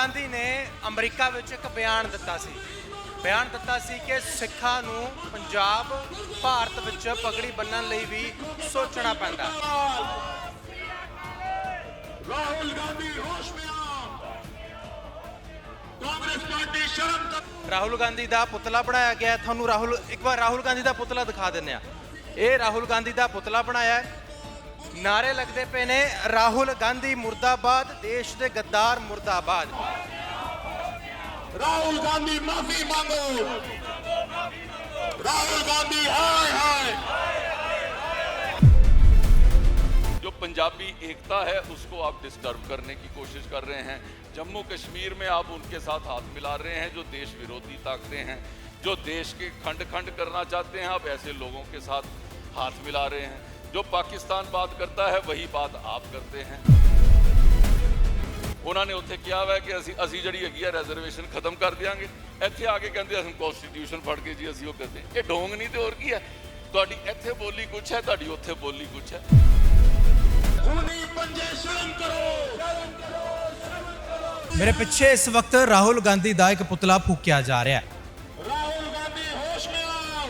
ਗਾਂਧੀ ਨੇ ਅਮਰੀਕਾ ਵਿੱਚ ਇੱਕ ਬਿਆਨ ਦਿੱਤਾ ਸੀ। ਬਿਆਨ ਦਿੱਤਾ ਸੀ ਕਿ ਸਿੱਖਾਂ ਨੂੰ ਪੰਜਾਬ ਭਾਰਤ ਵਿੱਚ ਪਗੜੀ ਬੰਨਣ ਲਈ ਵੀ ਸੋਚਣਾ ਪੈਂਦਾ ਰਾਹੁਲ ਗਾਂਧੀ ਦਾ ਪੁਤਲਾ ਬਣਾਇਆ ਗਿਆ ਤੁਹਾਨੂੰ ਰਾਹੁਲ ਇੱਕ ਵਾਰ ਰਾਹੁਲ ਗਾਂਧੀ ਦਾ ਪੁਤਲਾ ਦਿਖਾ ਦਿੰਨੇ ਆ ਇਹ ਰਾਹੁਲ ਗਾਂਧੀ ਦਾ ਪੁਤਲਾ ਬਣਾਇਆ ਨਾਰੇ ਲੱਗਦੇ ਪਏ ਨੇ ਰਾਹੁਲ ਗਾਂਧੀ ਮੁਰਦਾਬਾਦ ਦੇਸ਼ ਦੇ ਗੱਦਾਰ ਮੁਰਦਾਬਾਦ। राहुल गांधी माफ़ी मांगो। राहुल गांधी, हाय हाय। जो पंजाबी एकता है, उसको आप डिस्टर्ब करने की कोशिश कर रहे हैं। जम्मू कश्मीर में आप उनके साथ हाथ मिला रहे हैं, जो देश विरोधी ताकतें हैं, जो देश के खंड खंड करना चाहते हैं, आप ऐसे लोगों के साथ हाथ मिला रहे हैं। जो पाकिस्तान बात करता है, वही बात आप करते हैं। ਉਹਨਾਂ ਨੇ ਉੱਥੇ ਕਿਹਾ ਵਾ ਕਿ ਅਸੀਂ ਅਸੀਂ ਜਿਹੜੀ ਹੈਗੀ ਆ ਰਿਜ਼ਰਵੇਸ਼ਨ ਖਤਮ ਕਰ ਦਿਆਂਗੇ ਇੱਥੇ ਆ ਕੇ ਕਹਿੰਦੇ ਅਸੀਂ ਕਨਸਟੀਟਿਊਸ਼ਨ ਫੜ ਕੇ ਜੀ ਅਸੀਂ ਉਹ ਕਰਦੇ ਇਹ ਢੋਂਗ ਨਹੀਂ ਤੇ ਹੋਰ ਕੀ ਹੈ ਤੁਹਾਡੀ ਇੱਥੇ ਬੋਲੀ ਕੁਛ ਹੈ ਤੁਹਾਡੀ ਉੱਥੇ ਬੋਲੀ ਕੁਛ ਹੈ खूनी पंजे शर्म करो ਮੇਰੇ ਪਿੱਛੇ ਇਸ ਵਕਤ ਰਾਹੁਲ ਗਾਂਧੀ ਦਾ ਇੱਕ ਪੁਤਲਾ ਫੂਕਿਆ ਜਾ ਰਿਹਾ ਹੈ राहुल गांधी होश में आओ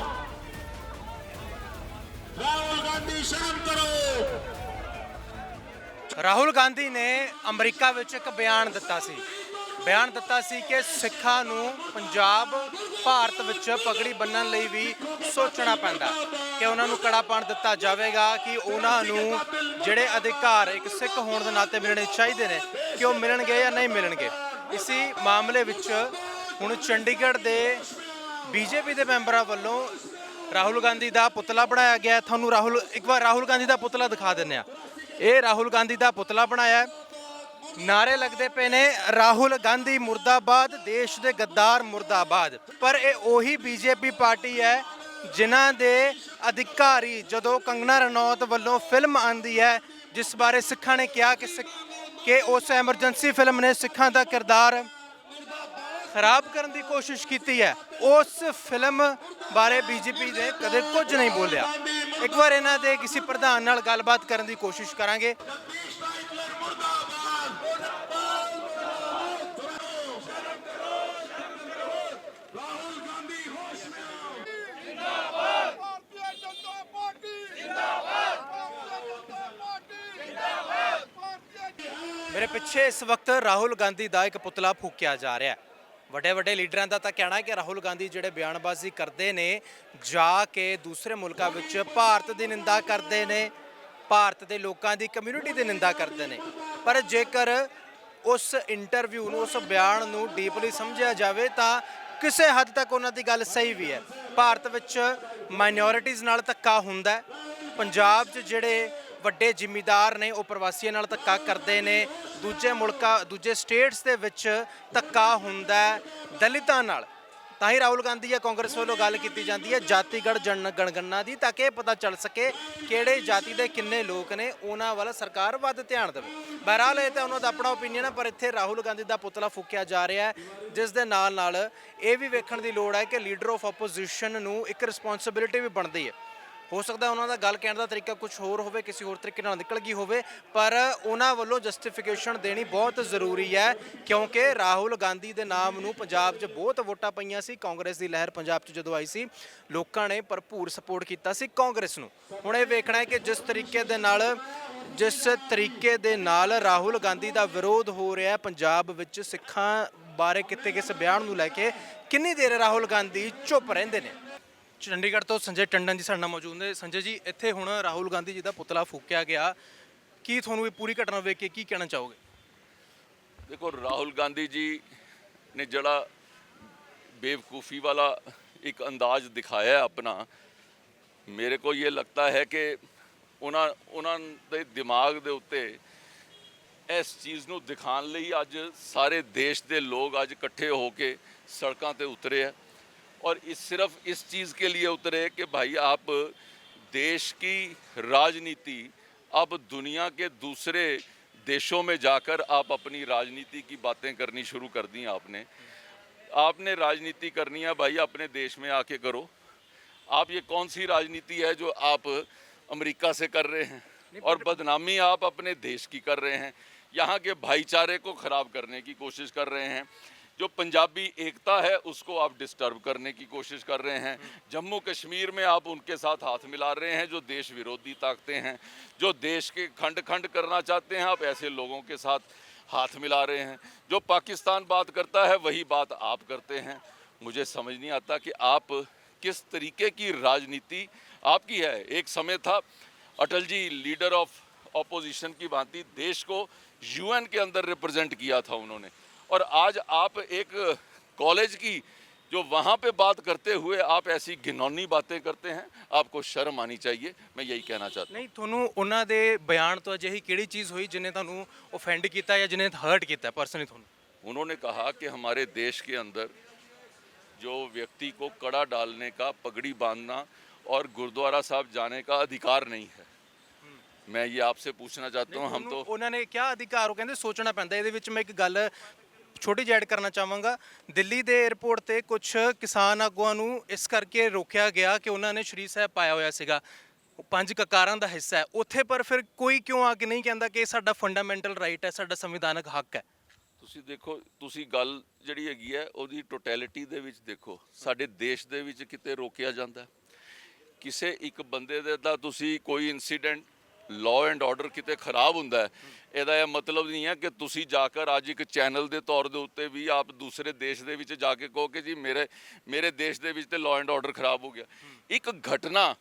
राहुल गांधी शर्म करो ਰਾਹੁਲ ਗਾਂਧੀ ਨੇ ਅਮਰੀਕਾ ਵਿੱਚ ਇੱਕ ਬਿਆਨ ਦਿੱਤਾ ਸੀ। ਬਿਆਨ ਦਿੱਤਾ ਸੀ ਕਿ ਸਿੱਖਾਂ ਨੂੰ ਪੰਜਾਬ, ਭਾਰਤ ਵਿੱਚ ਪਗੜੀ ਬੰਨਣ ਲਈ ਵੀ ਸੋਚਣਾ ਪੈਂਦਾ। ਕਿ ਉਹਨਾਂ ਨੂੰ ਕੜਾਪਣ ਦਿੱਤਾ ਜਾਵੇਗਾ ਕਿ ਉਹਨਾਂ ਨੂੰ ਜਿਹੜੇ ਅਧਿਕਾਰ ਇੱਕ ਸਿੱਖ ਹੋਣ ਦੇ ਨਾਤੇ ਮਿਲਣੇ ਚਾਹੀਦੇ ਨੇ, ਕਿ ਉਹ ਮਿਲਣਗੇ ਜਾਂ ਨਹੀਂ ਮਿਲਣਗੇ। ਇਸੀ ਮਾਮਲੇ ਵਿੱਚ ਹੁਣ ਚੰਡੀਗੜ੍ਹ ਦੇ ਬੀਜੇਪੀ ਦੇ ਮੈਂਬਰਾਂ ਵੱਲੋਂ ਰਾਹੁਲ ਗਾਂਧੀ ਦਾ ਪੁਤਲਾ ਬਣਾਇਆ ਗਿਆ। ਤੁਹਾਨੂੰ ਰਾਹੁਲ, ਇੱਕ ਵਾਰ ਰਾਹੁਲ ਗਾਂਧੀ ਦਾ ਪੁਤਲਾ ਦਿਖਾ ਦਿੰਦੇ ਆ ਇਹ ਰਾਹੁਲ ਗਾਂਧੀ ਦਾ ਪੁਤਲਾ ਬਣਾਇਆ ਹੈ। ਨਾਰੇ ਲੱਗਦੇ ਪਏ ਨੇ ਰਾਹੁਲ ਗਾਂਧੀ ਮੁਰਦਾਬਾਦ, ਦੇਸ਼ ਦੇ ਗੱਦਾਰ ਮੁਰਦਾਬਾਦ। ਪਰ ਇਹ ਉਹੀ ਬੀਜੇਪੀ ਪਾਰਟੀ ਹੈ ਜਿਨ੍ਹਾਂ ਦੇ ਅਧਿਕਾਰੀ ਜਦੋਂ ਕੰਗਨਾ ਰਣੌਤ ਵੱਲੋਂ ਫਿਲਮ ਆਂਦੀ ਹੈ, ਜਿਸ ਬਾਰੇ ਸਿੱਖਾਂ ਨੇ ਕਿਹਾ ਕਿ ਸਿੱਖ- ਕਿ ਉਸ ਐਮਰਜੈਂਸੀ ਫਿਲਮ ਨੇ ਸਿੱਖਾਂ ਦਾ ਕਿਰਦਾਰ ਖਰਾਬ ਕਰਨ ਦੀ ਕੋਸ਼ਿਸ਼ ਕੀਤੀ ਹੈ। ਉਸ ਫਿਲਮ ਬਾਰੇ ਬੀਜੇਪੀ ਨੇ ਕਦੇ ਕੁਝ ਨਹੀਂ ਬੋਲਿਆ। ਇੱਕ ਵਾਰ ਇਹਨਾਂ ਦੇ ਕਿਸੇ ਪ੍ਰਧਾਨ ਨਾਲ ਗੱਲਬਾਤ ਕਰਨ ਦੀ ਕੋਸ਼ਿਸ਼ ਕਰਾਂਗੇ। ਮੇਰੇ ਪਿੱਛੇ ਇਸ ਵਕਤ ਰਾਹੁਲ ਗਾਂਧੀ ਦਾ ਇੱਕ ਪੁਤਲਾ ਫੂਕਿਆ ਜਾ ਰਿਹਾ ਹੈ। ਵੱਡੇ ਵੱਡੇ ਲੀਡਰਾਂ ਦਾ ਤਾਂ ਕਹਿਣਾ ਹੈ ਕਿ ਰਾਹੁਲ ਗਾਂਧੀ ਜਿਹੜੇ ਬਿਆਨਬਾਜ਼ੀ ਕਰਦੇ ਨੇ, ਜਾ ਕੇ ਦੂਸਰੇ ਮੁਲਕਾਂ ਵਿੱਚ ਭਾਰਤ ਦੀ ਨਿੰਦਾ ਕਰਦੇ ਨੇ, ਭਾਰਤ ਦੇ ਲੋਕਾਂ ਦੀ ਕਮਿਊਨਿਟੀ ਦੀ ਨਿੰਦਾ ਕਰਦੇ ਨੇ। ਪਰ ਜੇਕਰ ਉਸ ਇੰਟਰਵਿਊ ਨੂੰ, ਉਸ ਬਿਆਨ ਨੂੰ ਡੀਪਲੀ ਸਮਝਿਆ ਜਾਵੇ, ਤਾਂ ਕਿਸੇ ਹੱਦ ਤੱਕ ਉਹਨਾਂ ਦੀ ਗੱਲ ਸਹੀ ਵੀ ਹੈ। ਭਾਰਤ ਵਿੱਚ ਮਾਈਨੋਰਿਟੀਜ਼ ਨਾਲ ਧੱਕਾ ਹੁੰਦਾ ਹੈ। ਪੰਜਾਬ 'ਚ ਜਿਹੜੇ ਵੱਡੇ ਜ਼ਿਮੀਦਾਰ ਨੇ, ਉਹ ਪ੍ਰਵਾਸੀਆਂ ਨਾਲ ਧੱਕਾ ਕਰਦੇ ਨੇ। ਦੂਜੇ ਮੁਲਕਾਂ, ਦੂਜੇ ਸਟੇਟਸ ਦੇ ਵਿੱਚ ਧੱਕਾ ਹੁੰਦਾ ਦਲਿਤਾਂ ਨਾਲ। ਤਾਂ ਹੀ ਰਾਹੁਲ ਗਾਂਧੀ ਜਾਂ ਕਾਂਗਰਸ ਵੱਲੋਂ ਗੱਲ ਕੀਤੀ ਜਾਂਦੀ ਹੈ ਜਾਤੀਗੜ ਜਨ ਗਣਗਣਨਾ ਦੀ, ਤਾਂ ਕਿ ਇਹ ਪਤਾ ਚੱਲ ਸਕੇ ਕਿਹੜੇ ਜਾਤੀ ਦੇ ਕਿੰਨੇ ਲੋਕ ਨੇ, ਉਹਨਾਂ ਵੱਲ ਸਰਕਾਰ ਵੱਧ ਧਿਆਨ ਦੇਵੇ। ਬਹਰਾਲ ਇਹ ਤਾਂ ਉਹਨਾਂ ਦਾ ਆਪਣਾ ਓਪੀਨੀਅਨ ਹੈ, ਪਰ ਇੱਥੇ ਰਾਹੁਲ ਗਾਂਧੀ ਦਾ ਪੁਤਲਾ ਫੂਕਿਆ ਜਾ ਰਿਹਾ ਹੈ, ਜਿਸ ਦੇ ਨਾਲ ਨਾਲ ਇਹ ਵੀ ਵੇਖਣ ਦੀ ਲੋੜ ਹੈ ਕਿ ਲੀਡਰ ਆਫ ਆਪੋਜੀਸ਼ਨ ਨੂੰ ਇੱਕ ਰਿਸਪੌਂਸਿਬਿਲਿਟੀ ਵੀ ਬਣਦੀ ਹੈ। ਹੋ ਸਕਦਾ ਉਹਨਾਂ ਦਾ ਗੱਲ ਕਹਿਣ ਦਾ ਤਰੀਕਾ ਕੁਝ ਹੋਰ ਹੋਵੇ, ਕਿਸੇ ਹੋਰ ਤਰੀਕੇ ਨਾਲ ਨਿਕਲ ਗਈ ਹੋਵੇ, ਪਰ ਉਹਨਾਂ ਵੱਲੋਂ ਜਸਟੀਫਿਕੇਸ਼ਨ ਦੇਣੀ ਬਹੁਤ ਜ਼ਰੂਰੀ ਹੈ, ਕਿਉਂਕਿ ਰਾਹੁਲ ਗਾਂਧੀ ਦੇ ਨਾਮ ਨੂੰ ਪੰਜਾਬ 'ਚ ਬਹੁਤ ਵੋਟਾਂ ਪਈਆਂ ਸੀ, ਕਾਂਗਰਸ ਦੀ ਲਹਿਰ ਪੰਜਾਬ 'ਚ ਜਦੋਂ ਆਈ ਸੀ, ਲੋਕਾਂ ਨੇ ਭਰਪੂਰ ਸਪੋਰਟ ਕੀਤਾ ਸੀ ਕਾਂਗਰਸ ਨੂੰ। ਹੁਣ ਇਹ ਵੇਖਣਾ ਹੈ ਕਿ ਜਿਸ ਤਰੀਕੇ ਦੇ ਨਾਲ, ਜਿਸ ਤਰੀਕੇ ਦੇ ਨਾਲ ਰਾਹੁਲ ਗਾਂਧੀ ਦਾ ਵਿਰੋਧ ਹੋ ਰਿਹਾ ਹੈ ਪੰਜਾਬ ਵਿੱਚ ਸਿੱਖਾਂ ਬਾਰੇ ਕਿਤੇ ਕਿਸ ਬਿਆਨ ਨੂੰ ਲੈ ਕੇ, ਕਿੰਨੀ ਦੇਰ ਰਾਹੁਲ ਗਾਂਧੀ ਚੁੱਪ ਰਹਿੰਦੇ ਨੇ? ਚੰਡੀਗੜ੍ਹ ਤੋਂ ਸੰਜੇ ਟੰਡਨ ਜੀ ਸਾਡੇ ਨਾਲ ਮੌਜੂਦ ਨੇ। ਸੰਜੇ ਜੀ, ਇੱਥੇ ਹੁਣ ਰਾਹੁਲ ਗਾਂਧੀ ਜੀ ਦਾ ਪੁਤਲਾ ਫੂਕਿਆ ਗਿਆ। ਕੀ ਤੁਹਾਨੂੰ ਇਹ ਪੂਰੀ ਘਟਨਾ ਵੇਖ ਕੇ ਕੀ ਕਹਿਣਾ ਚਾਹੋਗੇ? ਦੇਖੋ, ਰਾਹੁਲ ਗਾਂਧੀ ਜੀ ਨੇ ਜਿਹੜਾ ਬੇਵਕੂਫੀ ਵਾਲਾ ਇੱਕ ਅੰਦਾਜ਼ ਦਿਖਾਇਆ ਆਪਣਾ, ਮੇਰੇ ਕੋ ਇਹ ਲੱਗਦਾ ਹੈ ਕਿ ਉਹਨਾਂ ਉਹਨਾਂ ਦੇ ਦਿਮਾਗ ਦੇ ਉੱਤੇ ਇਸ ਚੀਜ਼ ਨੂੰ ਦਿਖਾਉਣ ਲਈ ਅੱਜ ਸਾਰੇ ਦੇਸ਼ ਦੇ ਲੋਕ ਅੱਜ ਇਕੱਠੇ ਹੋ ਕੇ ਸੜਕਾਂ ਤੇ ਉਤਰੇ ਆ। और इस सिर्फ़ इस चीज़ के लिए उतरे कि भाई आप देश की राजनीति अब दुनिया के दूसरे देशों में जाकर आप अपनी राजनीति की बातें करनी शुरू कर दी आपने। आपने राजनीति करनी है भाई अपने देश में आके करो। आप ये कौन सी राजनीति है जो आप अमेरिका से कर रहे हैं? और बदनामी आप अपने देश की कर रहे हैं। यहाँ के भाईचारे को खराब करने की कोशिश कर रहे हैं। जो पंजाबी एकता है, उसको आप डिस्टर्ब करने की कोशिश कर रहे हैं। जम्मू कश्मीर में आप उनके साथ हाथ मिला रहे हैं, जो देश विरोधी ताकतें हैं, जो देश के खंड खंड करना चाहते हैं, आप ऐसे लोगों के साथ हाथ मिला रहे हैं। जो पाकिस्तान बात करता है, वही बात आप करते हैं। मुझे समझ नहीं आता कि आप किस तरीके की राजनीति आपकी है। एक समय था, Atal ji leader of opposition की भांति देश को यूएन के अंदर रिप्रेजेंट किया था उन्होंने। और आज आप एक कॉलेज की जो वहाँ पे बात करते हुए आप ऐसी घिनौनी बातें करते हैं आपको शर्म आनी चाहिए मैं यही कहना चाहता हूँ ਨਹੀਂ ਤੁਹਾਨੂੰ ਉਹਨਾਂ ਦੇ ਬਿਆਨ ਤੋਂ ਅਜਿਹੀ ਕਿਹੜੀ ਚੀਜ਼ ਹੋਈ ਜਿਹਨੇ ਤੁਹਾਨੂੰ ਆਫੈਂਡ ਕੀਤਾ ਜਾਂ ਜਿਹਨੇ ਹਰਟ ਕੀਤਾ ਪਰਸਨਲੀ ਤੁਹਾਨੂੰ उन्होंने कहा कि हमारे देश के अंदर जो व्यक्ति को कड़ा डालने का पगड़ी बांधना और गुरुद्वारा साहब जाने का अधिकार नहीं है मैं ये आपसे पूछना चाहता हूँ हम ਤੁਹਾਨੂੰ तो ਉਹਨਾਂ ਨੇ ਕਿਹਾ ਅਧਿਕਾਰ ਉਹ ਕਹਿੰਦੇ ਸੋਚਣਾ ਪੈਂਦਾ ਇਹਦੇ ਵਿੱਚ ਮੈਂ ਇੱਕ ਗੱਲ ਛੋਟੀ ਜਿਹੀ ਐਡ ਕਰਨਾ ਚਾਹਾਂਗਾ। ਦਿੱਲੀ ਦੇ 에ਅਰਪੋਰਟ ਤੇ ਕੁਝ ਕਿਸਾਨ ਆਗੂਆਂ ਨੂੰ ਇਸ ਕਰਕੇ ਰੋਕਿਆ ਗਿਆ ਕਿ ਉਹਨਾਂ ਨੇ ਸ਼੍ਰੀ ਸਾਹਿਬ ਪਾਇਆ ਹੋਇਆ ਸੀਗਾ। ਪੰਜ ਕਕਾਰਾਂ ਦਾ ਹਿੱਸਾ ਹੈ। ਉੱਥੇ ਪਰ ਫਿਰ ਕੋਈ ਕਿਉਂ ਆ ਕੇ ਨਹੀਂ ਕਹਿੰਦਾ ਕਿ ਇਹ ਸਾਡਾ ਫੰਡਾਮੈਂਟਲ ਰਾਈਟ ਹੈ, ਸਾਡਾ ਸੰਵਿਧਾਨਕ ਹੱਕ ਹੈ? ਤੁਸੀਂ ਦੇਖੋ, ਤੁਸੀਂ ਗੱਲ ਜਿਹੜੀ ਹੈਗੀ ਹੈ, ਉਹਦੀ ਟੋਟੈਲਿਟੀ ਦੇ ਵਿੱਚ ਦੇਖੋ। ਸਾਡੇ ਦੇਸ਼ ਦੇ ਵਿੱਚ ਕਿਤੇ ਰੋਕਿਆ ਜਾਂਦਾ ਕਿਸੇ ਇੱਕ ਬੰਦੇ ਦੇ ਦਾ ਤੁਸੀਂ ਕੋਈ ਇਨਸੀਡੈਂਟ ਲਾਅ ਐਂਡ ਆਰਡਰ ਕਿਤੇ ਖਰਾਬ ਹੁੰਦਾ ਹੈ, ਇਹਦਾ ਇਹ ਮਤਲਬ ਨਹੀਂ ਹੈ ਕਿ ਤੁਸੀਂ ਜਾ ਕੇ ਅੱਜ ਇੱਕ ਚੈਨਲ ਦੇ ਤੌਰ ਦੇ ਉੱਤੇ ਵੀ ਆਪ ਦੂਸਰੇ ਦੇਸ਼ ਦੇ ਵਿੱਚ ਜਾ ਕੇ ਕਹੋ ਕਿ ਜੀ ਮੇਰੇ ਮੇਰੇ ਦੇਸ਼ ਦੇ ਵਿੱਚ ਤੇ ਲਾਅ ਐਂਡ ਆਰਡਰ ਖਰਾਬ ਹੋ ਗਿਆ। ਇੱਕ ਘਟਨਾ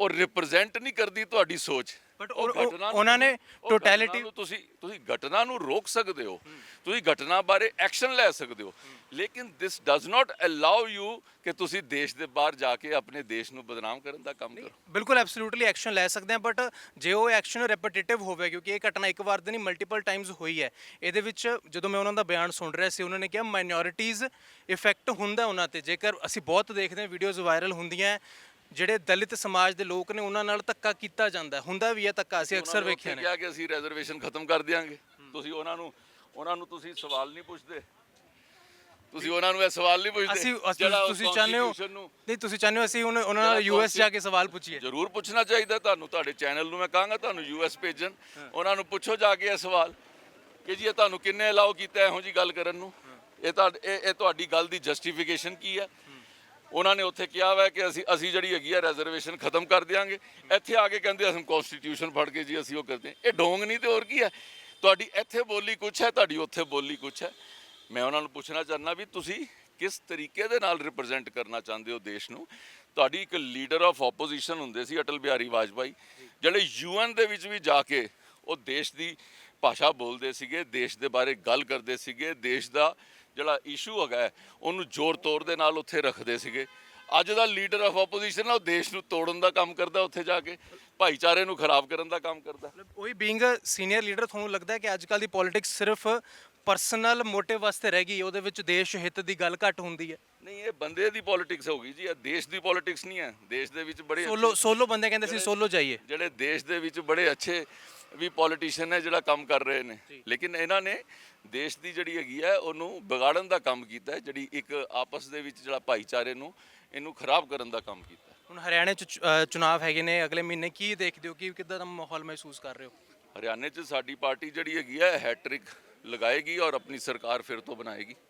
ਉਹ ਰਿਪਰੈਜ਼ੈਂਟ ਨਹੀਂ ਕਰਦੀ ਤੁਹਾਡੀ ਸੋਚ। ਉਹ ਘਟਨਾ ਨੂੰ ਉਹਨਾਂ ਨੇ ਉਹ ਘਟਨਾ ਨੂੰ ਤੁਸੀਂ ਤੁਸੀਂ ਘਟਨਾ ਨੂੰ ਰੋਕ ਸਕਦੇ ਹੋ। ਤੁਸੀਂ ਘਟਨਾ ਬਾਰੇ ਐਕਸ਼ਨ ਲੈ ਸਕਦੇ ਹੋ। ਲੇਕਿਨ this does not allow you ਕਿ ਤੁਸੀਂ ਦੇਸ਼ ਦੇ ਬਾਹਰ ਜਾ ਕੇ ਆਪਣੇ ਦੇਸ਼ ਨੂੰ ਬਦਨਾਮ ਕਰਨ ਦਾ ਕੰਮ ਕਰੋ। ਬਿਲਕੁਲ ਐਬਸੋਲੂਟਲੀ ਐਕਸ਼ਨ ਲੈ ਸਕਦੇ ਆ ਬਟ ਜੇ ਉਹ ਐਕਸ਼ਨ ਰੈਪੀਟੀਟਿਵ ਹੋਵੇ ਕਿਉਂਕਿ ਇਹ ਘਟਨਾ ਇੱਕ ਵਾਰ ਦੀ ਨਹੀਂ ਮਲਟੀਪਲ ਟਾਈਮਸ ਹੋਈ ਹੈ। ਇਹਦੇ ਵਿੱਚ ਜਦੋਂ ਮੈਂ ਉਹਨਾਂ ਦਾ ਬਿਆਨ ਸੁਣ ਰਿਹਾ ਸੀ ਉਹਨਾਂ ਨੇ ਕਿਹਾ ਮਾਈਨੋਰਿਟੀਜ਼ ਇਫੈਕਟ ਹੁੰਦਾ ਉਹਨਾਂ ਤੇ। ਜੇਕਰ ਅਸੀਂ ਬਹੁਤ ਦੇਖਦੇ ਹਾਂ ਵੀਡੀਓਜ਼ ਵਾਇਰਲ ਹੁੰਦੀਆਂ ਹੈ, ਜਿਹੜੇ ਦਲਿਤ ਸਮਾਜ ਦੇ ਲੋਕ ਨੇ ਉਹਨਾਂ ਨਾਲ ਧੱਕਾ ਕੀਤਾ ਜਾਂਦਾ। ਹੁੰਦਾ ਵੀ ਹੈ ਧੱਕਾ ਅਸੀਂ ਅਕਸਰ ਵੇਖਿਆ ਨੇ ਕਿਹਾ ਕਿ ਅਸੀਂ ਰਿਜ਼ਰਵੇਸ਼ਨ ਖਤਮ ਕਰ ਦਿਆਂਗੇ। ਤੁਸੀਂ ਉਹਨਾਂ ਨੂੰ ਉਹਨਾਂ ਨੂੰ ਤੁਸੀਂ ਸਵਾਲ ਨਹੀਂ ਪੁੱਛਦੇ। ਤੁਸੀਂ ਉਹਨਾਂ ਨੂੰ ਇਹ ਸਵਾਲ ਨਹੀਂ ਪੁੱਛਦੇ ਅਸੀਂ ਤੁਸੀਂ ਚਾਹੁੰਦੇ ਹੋ ਨਹੀਂ ਤੁਸੀਂ ਚਾਹੁੰਦੇ ਹੋ ਅਸੀਂ ਉਹਨਾਂ ਨਾਲ ਯੂਐਸ ਜਾ ਕੇ ਸਵਾਲ ਪੁੱਛੀਏ। ਜ਼ਰੂਰ ਪੁੱਛਣਾ ਚਾਹੀਦਾ। ਤੁਹਾਨੂੰ ਤੁਹਾਡੇ ਚੈਨਲ ਨੂੰ ਮੈਂ ਕਹਾਂਗਾ ਤੁਹਾਨੂੰ ਯੂਐਸ ਭੇਜਣ। ਉਹਨਾਂ ਨੂੰ ਪੁੱਛੋ ਜਾ ਕੇ ਇਹ ਸਵਾਲ ਕਿ ਜੀ ਇਹ ਤੁਹਾਨੂੰ ਕਿੰਨੇ ਅਲਾਉ ਕੀਤਾ ਇਹੋ ਜੀ ਗੱਲ ਕਰਨ ਨੂੰ? ਇਹ ਤੁਹਾਡੀ ਗੱਲ ਦੀ ਜਸਟੀਫਿਕੇਸ਼ਨ ਕੀ ਹੈ? ਉਹਨਾਂ ਨੇ ਉੱਥੇ ਕਿਹਾ ਵਾ ਕਿ ਅਸੀਂ ਅਸੀਂ ਜਿਹੜੀ ਹੈਗੀ ਆ ਰਿਜ਼ਰਵੇਸ਼ਨ ਖਤਮ ਕਰ ਦਿਆਂਗੇ। ਇੱਥੇ ਆ ਕੇ ਕਹਿੰਦੇ ਅਸੀਂ ਕਨਸਟੀਟਿਊਸ਼ਨ ਫੜ ਕੇ ਜੀ, ਅਸੀਂ ਉਹ ਕਰਦੇ ਹਾਂ। ਇਹ ਡੋਂਗ ਨਹੀਂ ਤੇ ਹੋਰ ਕੀ ਹੈ? ਤੁਹਾਡੀ ਇੱਥੇ ਬੋਲੀ ਕੁਛ ਹੈ, ਤੁਹਾਡੀ ਉੱਥੇ ਬੋਲੀ ਕੁਛ ਹੈ। ਮੈਂ ਉਹਨਾਂ ਨੂੰ ਪੁੱਛਣਾ ਚਾਹੁੰਦਾ ਵੀ ਤੁਸੀਂ ਕਿਸ ਤਰੀਕੇ ਦੇ ਨਾਲ ਰਿਪਰੈਜ਼ੈਂਟ ਕਰਨਾ ਚਾਹੁੰਦੇ ਹੋ ਦੇਸ਼ ਨੂੰ? ਤੁਹਾਡੀ ਇੱਕ ਲੀਡਰ ਆਫ ਆਪੋਜੀਸ਼ਨ ਹੁੰਦੇ ਸੀ ਅਟਲ ਬਿਹਾਰੀ ਵਾਜਪਾਈ, ਜਿਹੜੇ ਯੂਐਨ ਦੇ ਵਿੱਚ ਵੀ ਜਾ ਕੇ ਉਹ ਦੇਸ਼ ਦੀ ਭਾਸ਼ਾ ਬੋਲਦੇ ਸੀਗੇ, ਦੇਸ਼ ਦੇ ਬਾਰੇ ਗੱਲ ਕਰਦੇ ਸੀਗੇ, ਦੇਸ਼ ਦਾ ਜਿਹੜਾ ਇਸ਼ੂ ਹੈਗਾ ਉਹਨੂੰ ਜ਼ੋਰ ਤੋਰ ਦੇ ਨਾਲ ਉੱਥੇ ਰੱਖਦੇ ਸੀਗੇ। ਅੱਜ ਦਾ ਲੀਡਰ ਆਫ ਆਪੋਜੀਸ਼ਨ ਆ ਉਹ ਦੇਸ਼ ਨੂੰ ਤੋੜਨ ਦਾ ਕੰਮ ਕਰਦਾ ਉੱਥੇ ਜਾ ਕੇ ਭਾਈਚਾਰੇ ਨੂੰ ਖਰਾਬ ਕਰਨ ਦਾ ਕੰਮ ਕਰਦਾ। ਉਹੀ ਬੀਇੰਗ ਸੀਨੀਅਰ ਲੀਡਰ ਤੁਹਾਨੂੰ ਲੱਗਦਾ ਹੈ ਕਿ ਅੱਜ ਕੱਲ ਦੀ ਪੋਲਿਟਿਕਸ ਸਿਰਫ ਪਰਸਨਲ ਮੋਟਿਵ ਵਾਸਤੇ ਰਹਿ ਗਈ ਉਹਦੇ ਵਿੱਚ ਦੇਸ਼ ਹਿੱਤ ਦੀ ਗੱਲ ਘੱਟ ਹੁੰਦੀ ਹੈ? ਨਹੀਂ ਇਹ ਬੰਦੇ ਦੀ ਪੋਲਿਟਿਕਸ ਹੋ ਗਈ ਜੀ ਇਹ ਦੇਸ਼ ਦੀ ਪੋਲਿਟਿਕਸ ਨਹੀਂ ਹੈ। ਦੇਸ਼ ਦੇ ਵਿੱਚ ਬੜੇ ਸੋਲੋ ਸੋਲੋ ਬੰਦੇ ਕਹਿੰਦੇ ਸੀ ਸੋਲੋ ਜਾਈਏ। ਜਿਹੜੇ ਦੇਸ਼ ਦੇ ਵਿੱਚ ਬੜੇ ਅੱਛੇ ਵੀ ਪੋਲੀਟੀਸ਼ੀਅਨ ਨੇ ਜਿਹੜਾ ਕੰਮ ਕਰ ਰਹੇ ਨੇ। ਲੇਕਿਨ ਇਹਨਾਂ ਨੇ ਦੇਸ਼ ਦੀ ਜਿਹੜੀ ਹੈਗੀ ਹੈ ਉਹਨੂੰ ਵਿਗਾੜਨ ਦਾ ਕੰਮ ਕੀਤਾ ਹੈ ਜਿਹੜੀ ਇੱਕ ਆਪਸ ਦੇ ਵਿੱਚ ਜਿਹੜਾ ਭਾਈਚਾਰੇ ਨੂੰ ਇਹਨੂੰ ਖਰਾਬ ਕਰਨ ਦਾ ਕੰਮ ਕੀਤਾ। ਹੁਣ ਹਰਿਆਣੇ ਚ ਚੁਣਾਵ ਹੈਗੇ ਨੇ ਅਗਲੇ ਮਹੀਨੇ ਕੀ ਦੇਖਦੇ ਹੋ? ਕਿ ਕਿੱਦਾਂ ਦਾ ਮਾਹੌਲ ਮਹਿਸੂਸ ਕਰ ਰਹੇ ਹੋ? ਹਰਿਆਣੇ 'ਚ ਸਾਡੀ ਪਾਰਟੀ ਜਿਹੜੀ ਹੈਗੀ ਹੈ ਹੈਟ੍ਰਿਕ ਲਗਾਏਗੀ ਔਰ ਆਪਣੀ ਸਰਕਾਰ ਫਿਰ ਤੋਂ ਬਣਾਏਗੀ।